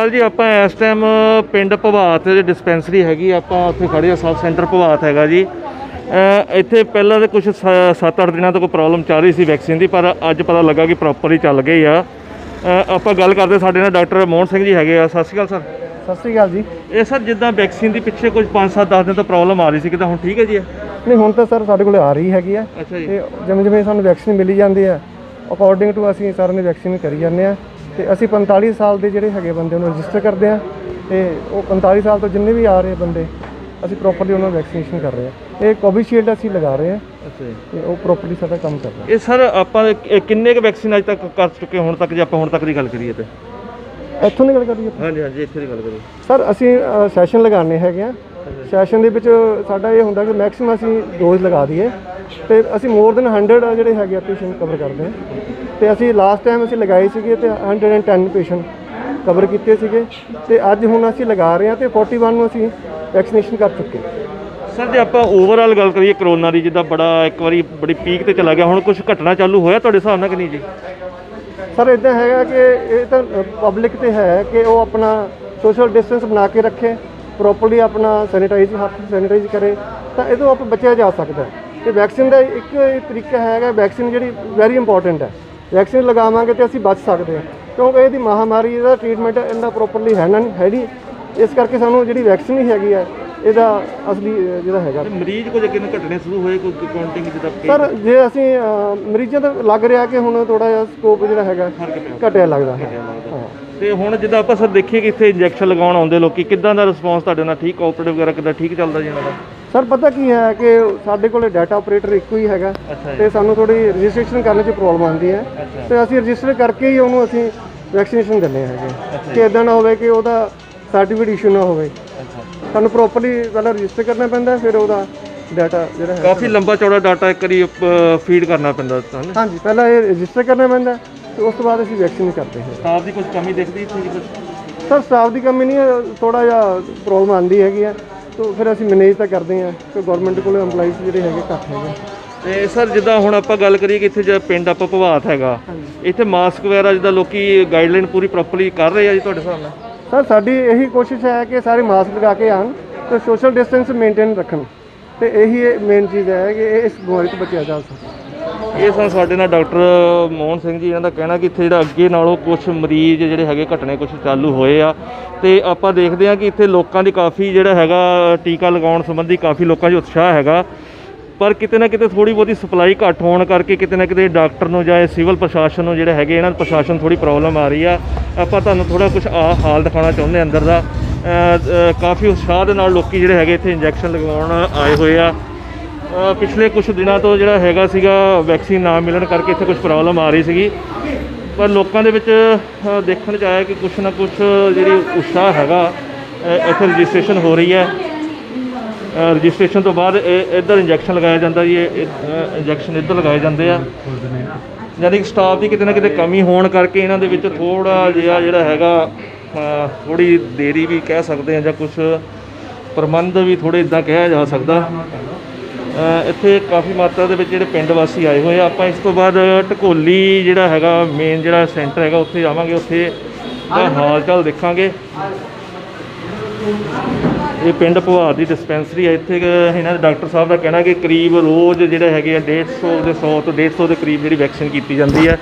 ਅਕਾਲ ਜੀ ਆਪਾਂ ਇਸ ਟਾਈਮ ਪਿੰਡ ਭਵਾਤ ਦੇ ਡਿਸਪੈਂਸਰੀ ਹੈਗੀ ਆਪਾਂ ਉੱਥੇ ਖੜੇ ਆ ਸਬ ਸੈਂਟਰ ਭਵਾਤ ਹੈਗਾ ਜੀ। ਇੱਥੇ ਪਹਿਲਾਂ ਤੇ ਕੁਝ 7-8 ਦਿਨਾਂ ਤੋਂ ਕੋਈ ਪ੍ਰੋਬਲਮ ਚੱਲ ਰਹੀ ਸੀ ਵੈਕਸੀਨ ਦੀ ਪਰ ਅੱਜ ਪਤਾ ਲੱਗਾ ਕਿ ਪ੍ਰੋਪਰ ਹੀ ਚੱਲ ਗਈ ਆ। ਆਪਾਂ ਗੱਲ ਕਰਦੇ ਸਾਡੇ ਨਾਲ ਡਾਕਟਰ ਮੋਹਨ ਸਿੰਘ ਜੀ ਹੈਗੇ ਆ। ਸਤਿ ਸ਼੍ਰੀ ਅਕਾਲ ਸਰ। ਸਤਿ ਸ੍ਰੀ ਅਕਾਲ ਜੀ। ਇਹ ਸਰ ਜਿੱਦਾਂ ਵੈਕਸੀਨ ਦੀ ਪਿੱਛੇ ਕੁਝ 5-7-10 ਦਿਨ ਤੋਂ ਪ੍ਰੋਬਲਮ ਆ ਰਹੀ ਸੀ ਕਿਦਾਂ ਹੁਣ ਠੀਕ ਹੈ ਜੀ? ਨਹੀਂ ਹੁਣ ਤਾਂ ਸਰ ਸਾਡੇ ਕੋਲ ਆ ਰਹੀ ਹੈਗੀ ਆ। ਅੱਛਾ ਜੀ। ਤੇ ਜਿਵੇਂ ਜਿਵੇਂ ਸਾਨੂੰ ਵੈਕਸੀਨ ਮਿਲੀ ਜਾਂਦੀ ਆ ਅਕੋਰਡਿੰਗ ਟੂ ਅਸੀਂ ਸਾਰਿਆਂ ਦੀ ਵੈਕਸੀਨ ਕਰੀ ਜਾਂਦੇ ਆ। ਤੇ ਅਸੀਂ 45 ਸਾਲ ਦੇ ਜਿਹੜੇ ਹੈਗੇ ਬੰਦੇ ਉਹਨੂੰ ਰਜਿਸਟਰ ਕਰਦੇ ਆ ਤੇ ਉਹ 45 ਸਾਲ ਤੋਂ ਜਿੰਨੇ ਵੀ ਆ ਰਹੇ ਬੰਦੇ ਅਸੀਂ ਪ੍ਰੋਪਰਲੀ ਉਹਨਾਂ ਨੂੰ ਵੈਕਸੀਨੇਸ਼ਨ ਕਰ ਰਹੇ ਆ ਇਹ ਕੋਵਿਸ਼ੀਲਡ ਅਸੀਂ ਲਗਾ ਰਹੇ ਆ ਤੇ ਉਹ ਪ੍ਰੋਪਰਲੀ ਸਾਡਾ ਕੰਮ ਕਰ ਰਿਹਾ। ਇਹ ਸਰ ਆਪਾਂ ਕਿੰਨੇ ਕੁ ਵੈਕਸੀਨ ਅੱਜ ਤੱਕ ਕਰ ਚੁੱਕੇ ਹੁਣ ਤੱਕ ਜੇ ਆਪਾਂ ਹੁਣ ਤੱਕ ਦੀ ਗੱਲ ਕਰੀਏ ਤੇ? ਇੱਥੋਂ ਦੀ ਗੱਲ ਕਰੀਏ ਹਾਂਜੀ ਹਾਂਜੀ ਇੱਥੇ ਦੀ ਗੱਲ ਕਰੀਏ। ਸਰ ਅਸੀਂ ਸੈਸ਼ਨ ਲਗਾਉਣੇ ਹੈਗੇ ਆ ਸੈਸ਼ਨ ਦੇ ਵਿੱਚ ਸਾਡਾ ਇਹ ਹੁੰਦਾ ਕਿ ਮੈਕਸਿਮਮ ਅਸੀਂ ਡੋਜ਼ ਲਗਾ ਦਈਏ ਤੇ ਅਸੀਂ ਮੋਰ ਦੈਨ 100 ਜਿਹੜੇ ਹੈਗੇ ਆ ਪੇਸ਼ੈਂਟ ਕਵਰ ਕਰਦੇ ਹਾਂ। ਤੇ ਅਸੀਂ ਲਾਸਟ ਟਾਈਮ ਅਸੀਂ ਲਗਾਏ ਸੀਗੇ ਤੇ 110 ਪੇਸ਼ੈਂਟ ਕਵਰ ਕੀਤੇ ਸੀਗੇ ਤੇ ਅੱਜ ਹੁਣ ਅਸੀਂ ਲਗਾ ਰਹੇ ਹਾਂ ਤੇ 41 ਨੂੰ ਅਸੀਂ ਵੈਕਸੀਨੇਸ਼ਨ ਕਰ ਚੁੱਕੇ। ਸਰ ਜੇ ਆਪਾਂ ਓਵਰਆਲ ਗੱਲ ਕਰੀਏ ਕਰੋਨਾ ਦੀ ਜਿੱਦਾਂ ਬੜਾ ਇੱਕ ਵਾਰੀ ਬੜੀ ਪੀਕ ਤੇ ਚਲਾ ਗਿਆ ਹੁਣ ਕੁਝ ਘਟਣਾ ਚਾਲੂ ਹੋਇਆ ਤੁਹਾਡੇ ਹਿਸਾਬ ਨਾਲ ਕਿ ਨਹੀਂ ਜੀ? ਸਰ ਇਦਾਂ ਹੈਗਾ ਕਿ ਇਹ ਤਾਂ ਪਬਲਿਕ ਤੇ ਹੈ ਕਿ ਉਹ ਆਪਣਾ ਸੋਸ਼ਲ ਡਿਸਟੈਂਸ ਬਣਾ ਕੇ ਰੱਖੇ ਪ੍ਰੋਪਰਲੀ ਆਪਣਾ ਸੈਨੀਟਾਈਜ਼ ਹੱਥ ਸੈਨੀਟਾਈਜ਼ ਕਰੇ ਤਾਂ ਇਹ ਤੋਂ ਆਪਾਂ ਬਚਿਆ ਜਾ ਸਕਦਾ ਤੇ ਵੈਕਸੀਨ ਦਾ ਇੱਕ ਤਰੀਕਾ ਹੈਗਾ ਵੈਕਸੀਨ ਜਿਹੜੀ ਵੈਰੀ ਇੰਪੋਰਟੈਂਟ ਹੈ। ਵੈਕਸੀਨ ਲਗਾਵਾਂਗੇ ਤੇ ਅਸੀਂ ਬਚ ਸਕਦੇ ਹਾਂ। ਕਿਉਂਕਿ ਇਹਦੀ ਮਹਾਮਾਰੀ ਦਾ ਟ੍ਰੀਟਮੈਂਟ ਇੰਨਾ ਪ੍ਰੋਪਰਲੀ ਹੈ ਨਾ ਨਹੀਂ ਹੈ ਨਹੀਂ। ਇਸ ਕਰਕੇ ਸਾਨੂੰ ਜਿਹੜੀ ਵੈਕਸੀਨ ਹੀ ਹੈਗੀ ਹੈ ਇਹਦਾ ਅਸਲੀ ਜਿਹੜਾ ਹੈਗਾ। ਮਰੀਜ਼ ਕੁਝ ਅੱਗੇ ਨੂੰ ਘਟਣੇ ਸ਼ੁਰੂ ਹੋਏ ਕੋਈ ਕਾਊਂਟਿੰਗ ਜਿੱਦਾਂ ਕਿ- ਸਰ ਜੇ ਅਸੀਂ ਮਰੀਜ਼ਾਂ ਦਾ ਲੱਗ ਰਿਹਾ ਕਿ ਹੁਣ ਥੋੜਾ ਜਿਹਾ ਸਕੋਪ ਜਿਹੜਾ ਹੈਗਾ ਘਟਿਆ ਲੱਗਦਾ ਹਾਂ। ਤੇ ਹੁਣ ਜਿੱਦਾਂ ਆਪਾਂ ਸਰ ਦੇਖੀਏ ਕਿ ਇੱਥੇ ਇੰਜੈਕਸ਼ਨ ਲਗਾਉਣ ਆਉਂਦੇ ਲੋਕੀ ਕਿੱਦਾਂ ਦਾ ਰਿਸਪੌਂਸ ਤੁਹਾਡੇ ਨਾਲ ਠੀਕ ਕੋਆਪਰੇਟਿਵ ਵਗੈਰਾ ਕਿੱਦਾਂ ਠੀਕ ਚੱਲਦਾ ਜੀ ਇਹਨਾਂ ਦਾ? ਸਰ ਪਤਾ ਕੀ ਹੈ ਕਿ ਸਾਡੇ ਕੋਲੇ ਡਾਟਾ ਆਪਰੇਟਰ ਇੱਕੋ ਹੀ ਹੈਗਾ ਤੇ ਸਾਨੂੰ ਥੋੜੀ ਰਜਿਸਟ੍ਰੇਸ਼ਨ ਕਰਨ 'ਚ ਪ੍ਰੋਬਲਮ ਆਉਂਦੀ ਹੈ। ਤੇ ਅਸੀਂ ਰਜਿਸਟਰ ਕਰਕੇ ਹੀ ਉਹਨੂੰ ਅਸੀਂ ਵੈਕਸੀਨੇਸ਼ਨ ਦਿੰਦੇ ਹੈਗੇ। ਕਿ ਇਦਾਂ ਨਾ ਹੋਵੇ ਕਿ ਉਹਦਾ ਸਰਟੀਫਿਕੇਟ ਇਸ਼ੂ ਨਾ ਹੋਵੇ। ਸਾਨੂੰ ਪ੍ਰੋਪਰਲੀ ਪਹਿਲਾਂ ਰਜਿਸਟਰ ਕਰਨਾ ਪੈਂਦਾ ਫਿਰ ਉਹਦਾ ਡਾਟਾ ਜਿਹੜਾ ਹੈ ਕਾਫੀ ਲੰਬਾ ਚੌੜਾ ਡਾਟਾ ਇੱਕ ਵਾਰੀ ਫੀਡ ਕਰਨਾ ਪੈਂਦਾ ਤੁਹਾਨੂੰ? ਹਾਂਜੀ ਪਹਿਲਾਂ ਇਹ ਰਜਿਸਟਰ ਕਰਨਾ ਪੈਂਦਾ ਤੇ ਉਸ ਤੋਂ ਬਾਅਦ ਅਸੀਂ ਵੈਕਸੀਨ ਕਰਦੇ ਹਾਂ। ਸਟਾਫ ਦੀ ਕੁਝ ਕਮੀ ਦਿਖਦੀ ਜੀ ਕੁਝ ਸਰ ਸਟਾਫ ਦੀ ਕਮੀ ਨਹੀਂ ਥੋੜਾ ਜਿਹਾ ਪ੍ਰੋਬਲਮ ਆਉਂਦੀ ਹੈਗੀ ਆ ਤਾਂ ਫਿਰ ਅਸੀਂ ਮੈਨੇਜ ਤਾਂ ਕਰਦੇ ਹਾਂ ਕਿ ਗਵਰਨਮੈਂਟ ਕੋਲ EMPLOYEES ਜਿਹੜੇ ਹੈਗੇ ਘੱਟ ਹੈਗੇ ਤੇ ਸਰ ਜਿੱਦਾਂ ਹੁਣ ਆਪਾਂ ਗੱਲ ਕਰੀਏ ਕਿ ਇੱਥੇ ਜੇ ਪਿੰਡ ਆਪਾਂ ਭਵਾਤ ਹੈਗਾ ਇੱਥੇ ਮਾਸਕ ਵਗੈਰਾ ਜਿੱਦਾਂ ਲੋਕੀ ਗਾਈਡਲਾਈਨ ਪੂਰੀ ਪ੍ਰੋਪਰਲੀ ਕਰ ਰਹੇ ਆ ਜੀ ਤੁਹਾਡੇ ਹਿਸਾਬ ਨਾਲ? ਸਰ ਸਾਡੀ ਇਹੀ ਕੋਸ਼ਿਸ਼ ਹੈ ਕਿ ਸਾਰੇ ਮਾਸਕ ਲਗਾ ਕੇ ਆਣ ਤੇ ਸੋਸ਼ਲ ਡਿਸਟੈਂਸ ਮੇਨਟੇਨ ਰੱਖਣ। ਤੇ ਇਹੀ ਮੇਨ ਚੀਜ਼ ਹੈ ਕਿ ਇਸ ਬਿਮਾਰੀ ਤੋਂ ਬਚਿਆ ਜਾ ਸਕੇ ਇਹ ਸਨ ਸਾਡੇ ਨਾਲ ਡਾਕਟਰ ਮੋਹਨ ਸਿੰਘ ਜੀ, ਇਹਨਾਂ ਦਾ ਕਹਿਣਾ ਕਿ ਇੱਥੇ ਜਿਹੜਾ ਅੱਗੇ ਨਾਲੋਂ ਕੁਝ ਮਰੀਜ਼ ਜਿਹੜੇ ਹੈਗੇ ਘਟਣੇ ਕੁਝ ਚਾਲੂ ਹੋਏ ਆ। ਤੇ ਆਪਾਂ ਦੇਖਦੇ ਹਾਂ ਕਿ ਇੱਥੇ ਲੋਕਾਂ ਦੀ ਕਾਫੀ ਜਿਹੜਾ ਹੈਗਾ ਟੀਕਾ ਲਗਾਉਣ ਸੰਬੰਧੀ ਕਾਫੀ ਲੋਕਾਂ 'ਚ ਉਤਸ਼ਾਹ ਹੈਗਾ। ਪਰ ਕਿਤੇ ਨਾ ਕਿਤੇ ਥੋੜੀ ਬਹੁਤੀ ਸਪਲਾਈ ਘੱਟ ਹੋਣ ਕਰਕੇ ਕਿਤੇ ਨਾ ਕਿਤੇ ਡਾਕਟਰ ਨੂੰ ਜਾਂ ਸਿਵਲ ਪ੍ਰਸ਼ਾਸਨ ਨੂੰ ਜਿਹੜੇ ਹੈਗੇ ਇਹਨਾਂ ਨੂੰ ਪ੍ਰਸ਼ਾਸਨ ਥੋੜੀ ਪ੍ਰੋਬਲਮ ਆ ਰਹੀ ਆ। ਆਪਾਂ ਤੁਹਾਨੂੰ ਥੋੜਾ ਕੁਝ ਆ ਹਾਲ ਦਿਖਾਉਣਾ ਚਾਹੁੰਦੇ ਹਾਂ ਅੰਦਰ ਦਾ। ਕਾਫੀ ਉਤਸ਼ਾਹ ਦੇ ਨਾਲ ਲੋਕੀ ਜਿਹੜੇ ਹੈਗੇ ਇੱਥੇ ਇੰਜੈਕਸ਼ਨ ਲਗਵਾਉਣ ਆਏ ਹੋਏ ਆ। ਪਿਛਲੇ ਕੁਝ ਦਿਨਾਂ ਤੋਂ ਜਿਹੜਾ ਹੈਗਾ ਸੀਗਾ ਵੈਕਸੀਨ ਨਾ ਮਿਲਣ ਕਰਕੇ ਇੱਥੇ ਕੁਝ ਪ੍ਰੋਬਲਮ ਆ ਰਹੀ ਸੀਗੀ। ਪਰ ਲੋਕਾਂ ਦੇ ਵਿੱਚ ਦੇਖਣ ਚ ਆਇਆ ਕਿ ਕੁਝ ਨਾ ਕੁਝ ਜਿਹੜੀ ਉਤਸ਼ਾਹ ਹੈਗਾ ਇੱਥੇ ਰਜਿਸਟ੍ਰੇਸ਼ਨ ਹੋ ਰਹੀ ਹੈ। ਰਜਿਸਟ੍ਰੇਸ਼ਨ ਤੋਂ ਬਾਅਦ ਇਹ ਇੱਧਰ ਇੰਜੈਕਸ਼ਨ ਲਗਾਇਆ ਜਾਂਦਾ ਜੀ ਇੰਜੈਕਸ਼ਨ ਇੱਧਰ ਲਗਾਏ ਜਾਂਦੇ ਆ। ਯਾਨੀ ਕਿ ਸਟਾਫ ਦੀ ਕਿਤੇ ਨਾ ਕਿਤੇ ਕਮੀ ਹੋਣ ਕਰਕੇ ਇਹਨਾਂ ਦੇ ਵਿੱਚ ਥੋੜਾ ਜਿਹਾ ਜਿਹੜਾ ਹੈਗਾ ਥੋੜੀ ਦੇਰੀ ਵੀ ਕਹਿ ਸਕਦੇ ਆ ਜਾਂ ਕੁਝ ਪ੍ਰਬੰਧ ਵੀ ਥੋੜੇ ਇਦਾਂ ਕਿਹਾ ਜਾ ਸਕਦਾ। ਇੱਥੇ ਕਾਫੀ ਮਾਤਰਾ ਦੇ ਵਿੱਚ ਜਿਹੜੇ ਪਿੰਡ ਵਾਸੀ ਆਏ ਹੋਏ ਆ। ਆਪਾਂ ਇਸ ਤੋਂ ਬਾਅਦ ਢਕੋਲੀ ਜਿਹੜਾ ਹੈਗਾ ਮੇਨ ਜਿਹੜਾ ਸੈਂਟਰ ਹੈਗਾ, ਉੱਥੇ ਜਾਵਾਂਗੇ। ਉੱਥੇ ਦਾ ਹਾਲ ਚਾਲ ਦੇਖਾਂਗੇ। ਇਹ ਪਿੰਡ ਭਵਾਰ ਦੀ ਡਿਸਪੈਂਸਰੀ ਹੈ ਇੱਥੇ ਇਹਨਾਂ ਦੇ ਡਾਕਟਰ ਸਾਹਿਬ ਦਾ ਕਹਿਣਾ ਕਿ ਕਰੀਬ ਰੋਜ਼ ਜਿਹੜੇ ਹੈਗੇ ਆ 150 ਦੇ 100 ਤੋਂ 150 ਦੇ ਕਰੀਬ ਜਿਹੜੀ ਵੈਕਸੀਨ ਕੀਤੀ ਜਾਂਦੀ ਹੈ।